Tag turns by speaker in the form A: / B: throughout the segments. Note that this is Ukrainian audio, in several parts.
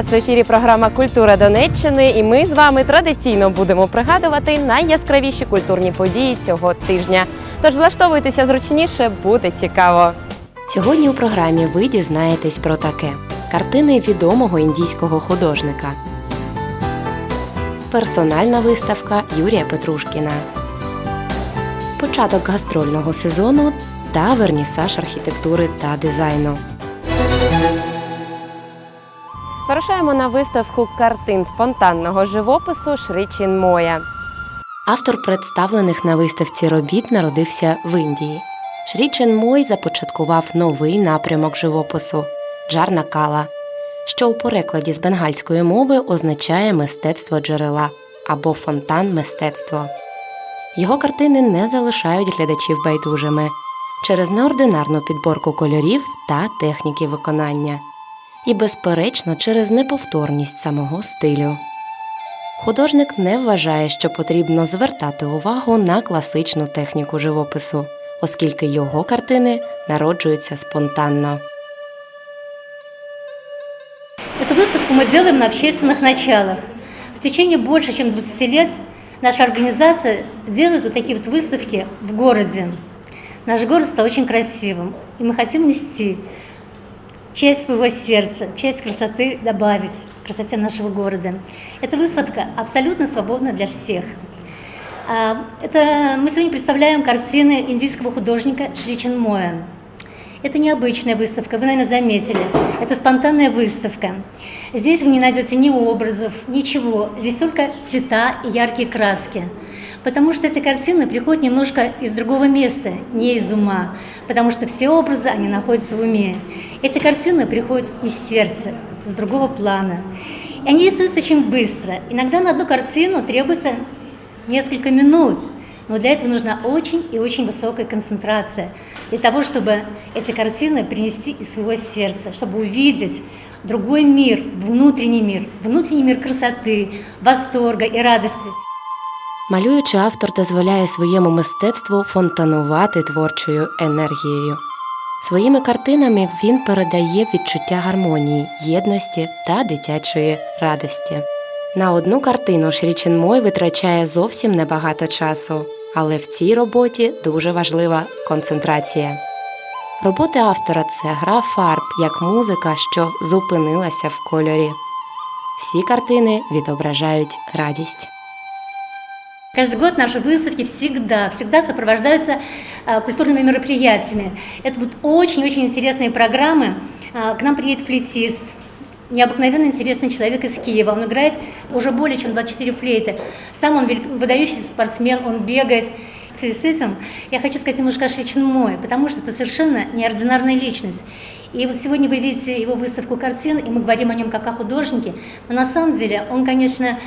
A: В ефірі програма Культура Донеччини, і ми з вами традиційно будемо пригадувати найяскравіші культурні події цього тижня. Тож влаштовуйтеся зручніше, буде цікаво.
B: Сьогодні у програмі ви дізнаєтесь про таке: картини відомого індійського художника, персональна виставка Юрія Петрушкіна, початок гастрольного сезону та вернісаж архітектури та дизайну.
A: Вирушаємо на виставку картин спонтанного живопису Шрічин Моя.
B: Автор представлених на виставці робіт народився в Індії. Шрі Чен Мой започаткував новий напрямок живопису джарна кала, що у перекладі з бенгальської мови означає мистецтво джерела або фонтан мистецтво. Його картини не залишають глядачів байдужими через неординарну підборку кольорів та техніки виконання, і, безперечно, через неповторність самого стилю. Художник не вважає, що потрібно звертати увагу на класичну техніку живопису, оскільки його картини народжуються спонтанно.
C: Эту выставку мы делаем на общественных началах. В течение больше чем 20 лет наша организация делает вот такие вот выставки в городе. Наш город стал очень красивым, и мы хотим нести часть своего сердца, часть красоты добавить к красоте нашего города. Эта выставка абсолютно свободна для всех. А, Это мы сегодня представляем картины индийского художника Шри Чинмоя. Это необычная выставка, вы, наверное, заметили. Это спонтанная выставка. Здесь вы не найдете ни образов, ничего. Здесь только цвета и яркие краски. Потому что эти картины приходят немножко из другого места, не из ума. Потому что все образы, они находятся в уме. Эти картины приходят из сердца, с другого плана. И они рисуются очень быстро. Иногда на одну картину требуется несколько минут. Но для этого нужна очень и очень высокая концентрация. Для того, чтобы эти картины принести из своего сердца, чтобы увидеть другой мир, внутренний мир, внутренний мир красоты, восторга и радости.
B: Малюючи, автор дозволяє своєму мистецтву фонтанувати творчою енергією. Своїми картинами він передає відчуття гармонії, єдності та дитячої радості. На одну картину Шрі Чен Мой витрачає зовсім небагато часу, але в цій роботі дуже важлива концентрація. Роботи автора це гра фарб як музика, що зупинилася в кольорі. Всі картини відображають радість.
C: Каждый год наши выставки всегда, всегда сопровождаются а, культурными мероприятиями. Это будут очень-очень интересные программы. А, К нам приедет флейтист, необыкновенно интересный человек из Киева. Он играет уже более чем 24 флейты. Сам он выдающийся спортсмен, он бегает. В связи с этим я хочу сказать немножко о Шри Мой, потому что это совершенно неординарная личность. И вот сегодня вы видите его выставку картин, и мы говорим о нем как о художнике, но на самом деле он, конечно,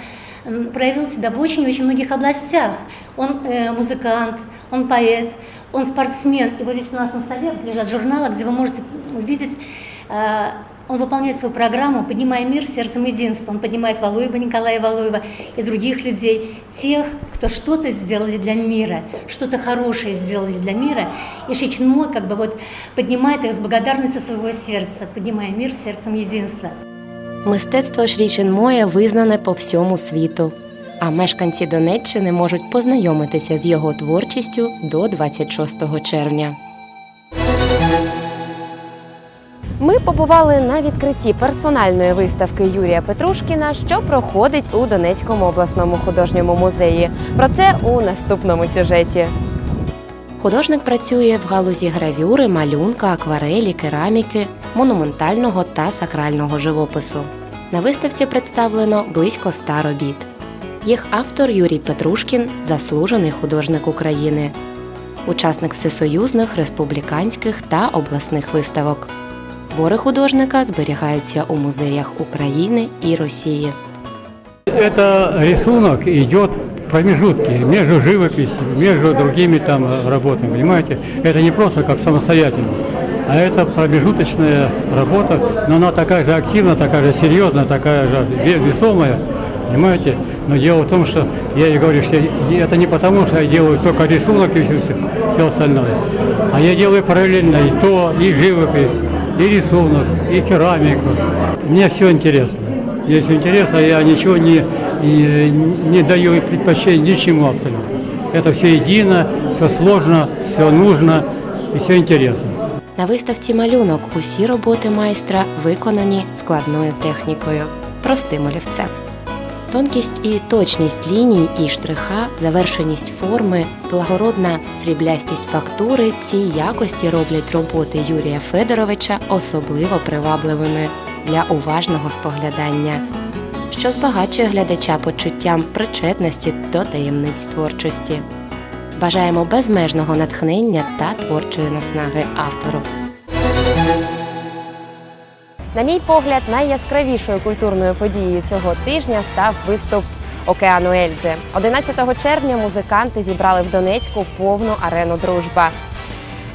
C: проявил себя в очень и очень многих областях. Он э, музыкант, он поэт, он спортсмен. И вот здесь у нас на столе лежат журналы, где вы можете увидеть, э, он выполняет свою программу «Поднимая мир сердцем единства». Он поднимает Валуева Николая Валуева и других людей, тех, кто что-то сделали для мира, что-то хорошее сделали для мира. И Шичинмо как бы вот поднимает их с благодарностью своего сердца, поднимая мир сердцем единства.
B: Мистецтво Шрічен Моя визнане по всьому світу, а мешканці Донеччини можуть познайомитися з його творчістю до 26 червня.
A: Ми побували на відкритті персональної виставки Юрія Петрушкіна, що проходить у Донецькому обласному художньому музеї. Про це у наступному сюжеті.
B: Художник працює в галузі гравюри, малюнка, акварелі, кераміки, монументального та сакрального живопису. На виставці представлено близько ста робіт. Їх автор Юрій Петрушкін заслужений художник України, учасник всесоюзних, республіканських та обласних виставок. Твори художника зберігаються у музеях України і Росії.
D: Это рисунок идет промежутки между живописью, между другими там работами, понимаете? Не просто как самостоятельно, а это промежуточная работа, но она такая же активная, такая же серьезная, такая же ве- весомая, понимаете? Но дело в том, что я и говорю, что это не потому, что я делаю только рисунок и все, все остальное, а я делаю параллельно и то, и живопись, и рисунок, и керамику. Мне все интересно. Есть интерес, а я ничего не, не, не даю предпочтения ничему абсолютно. Это все едино, все сложно, все нужно и все интересно.
B: На виставці малюнок усі роботи майстра виконані складною технікою, простим олівцем. Тонкість і точність ліній і штриха, завершеність форми, благородна сріблястість фактури ці якості роблять роботи Юрія Федоровича особливо привабливими для уважного споглядання, що збагачує глядача почуттям причетності до таємниць творчості. Бажаємо безмежного натхнення та творчої наснаги автору.
A: На мій погляд, найяскравішою культурною подією цього тижня став виступ Океану Ельзи. 11 червня музиканти зібрали в Донецьку повну арену Дружба.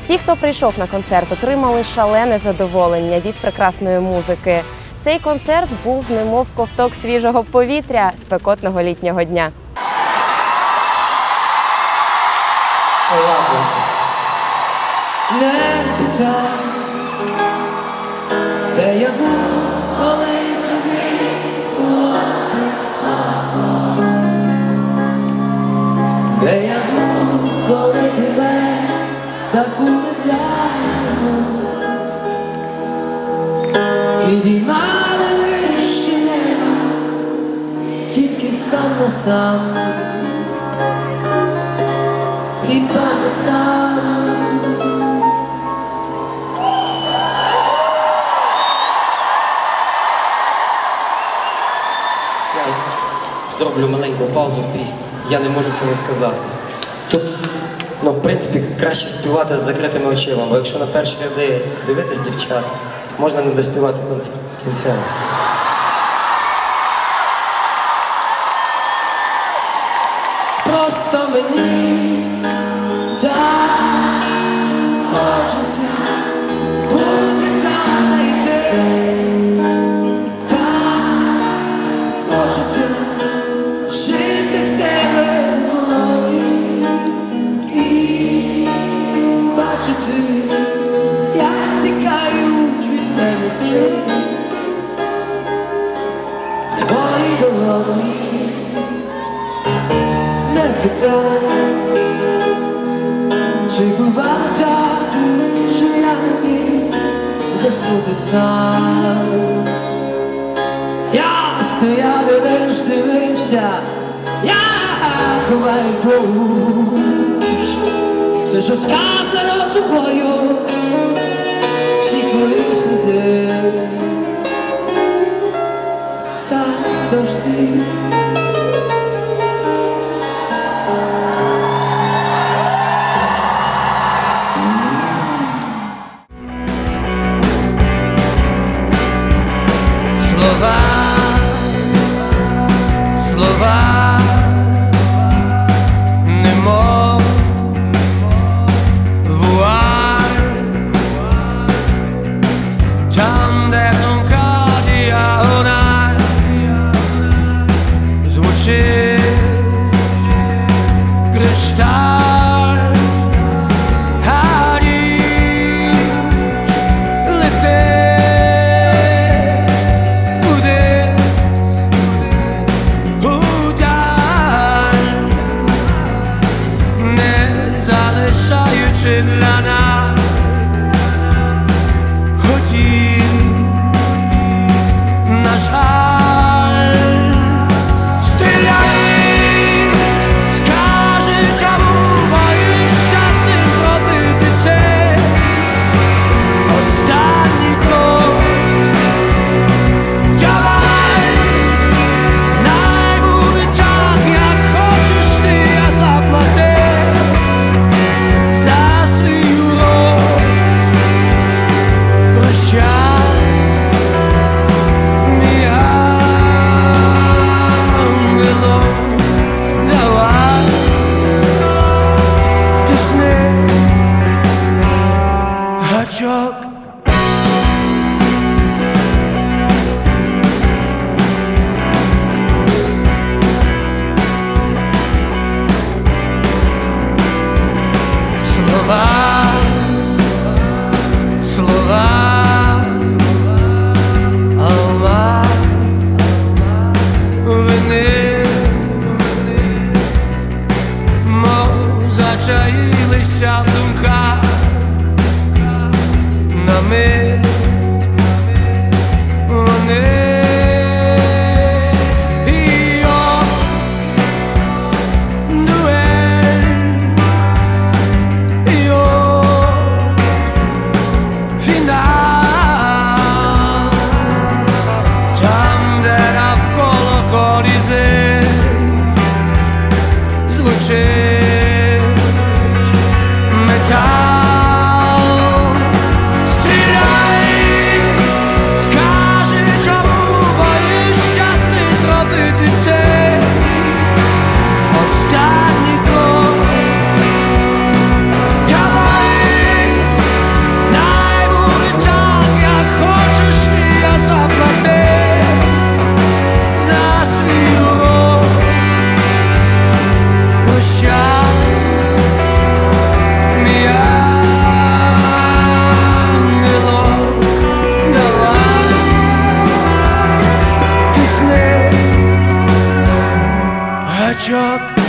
A: Всі, хто прийшов на концерт, отримали шалене задоволення від прекрасної музики. Цей концерт був немов ковток свіжого повітря спекотного літнього дня.
E: Не питай, де я був, коли тобі було так сладко, де я був, коли тебе таку незайману підіймали вище неба, тільки сам на сам і пам'ятав.
F: Я зроблю маленьку паузу в пісні. Я не можу не сказати. Тут, ну, в принципі, краще співати з закритими очима, бо якщо на перші ряди дивитись дівчат, то можна не доспівати кінця.
E: Просто мені. Так хочеться бути там знайти, так хочеться жити в тебе голові. І бачити, як тікають від мене сни в твоїй долоні не питай, чи бувало так, що я не міг заснути сам. Я стояв і лиш дивився, як ховаю душ. Все, що сказано тобою, всі твої сліди, так завжди.
G: joke.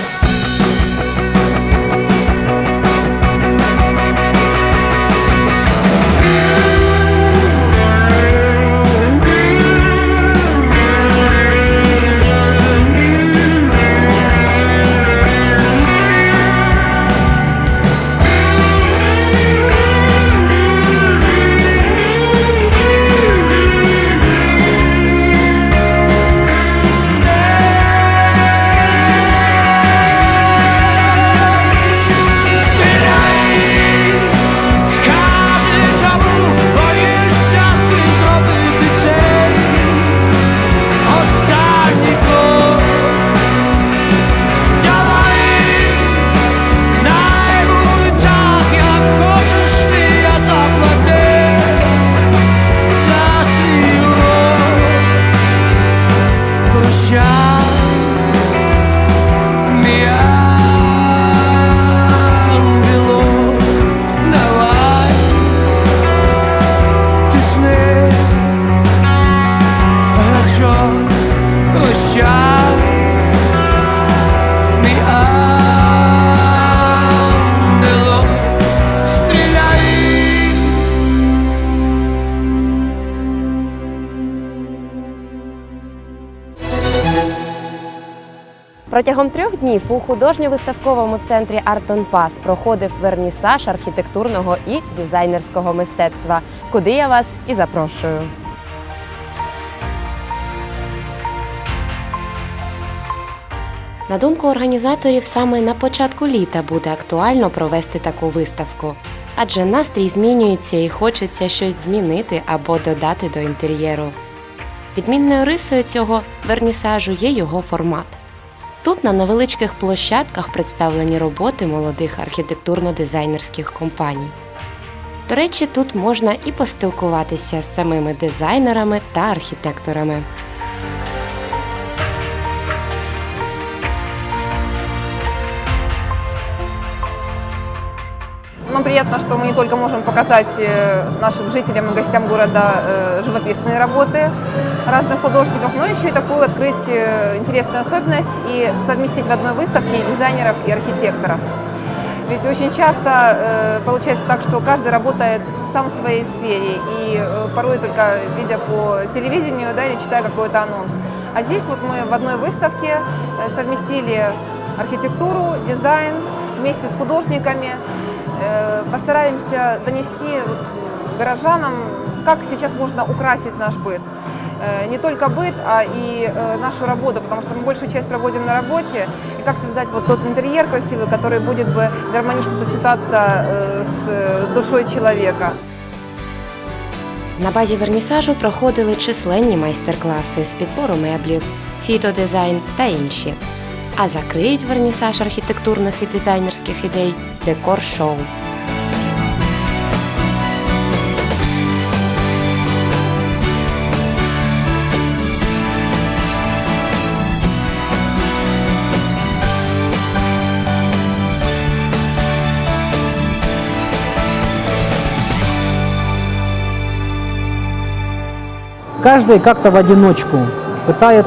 A: Протягом трьох днів у художньо-виставковому центрі Артонпас проходив вернісаж архітектурного і дизайнерського мистецтва, куди я вас і запрошую.
B: На думку організаторів, саме на початку літа буде актуально провести таку виставку, адже настрій змінюється і хочеться щось змінити або додати до інтер'єру. Відмінною рисою цього вернісажу є його формат. Тут на невеличких площадках представлені роботи молодих архітектурно-дизайнерських компаній. До речі, тут можна і поспілкуватися з самими дизайнерами та архітекторами.
H: Нам приятно, что мы не только можем показать э, нашим жителям и гостям города э, живописные работы разных художников, но еще и такую открыть э, интересную особенность и совместить в одной выставке и дизайнеров, и архитекторов. Ведь очень часто получается так, что каждый работает сам в своей сфере, и порой только видя по телевидению да, или читая какой-то анонс. А здесь вот мы в одной выставке совместили архитектуру, дизайн вместе с художниками, постараемся донести вот горожанам, как сейчас можно украсить наш быт. Э, Не только быт, а и э, нашу работу, потому что мы большую часть проводим на работе, и как создать вот тот интерьер красивый, который будет бы гармонично сочетаться э, с э, душой человека.
B: На базі вернісажу проходили численні майстер-класи з підбору меблів, фітодизайн та інші. А закриють вернісаж архітектурних і дизайнерських ідей декор-шоу.
I: Каждый как-то в одиночку пытается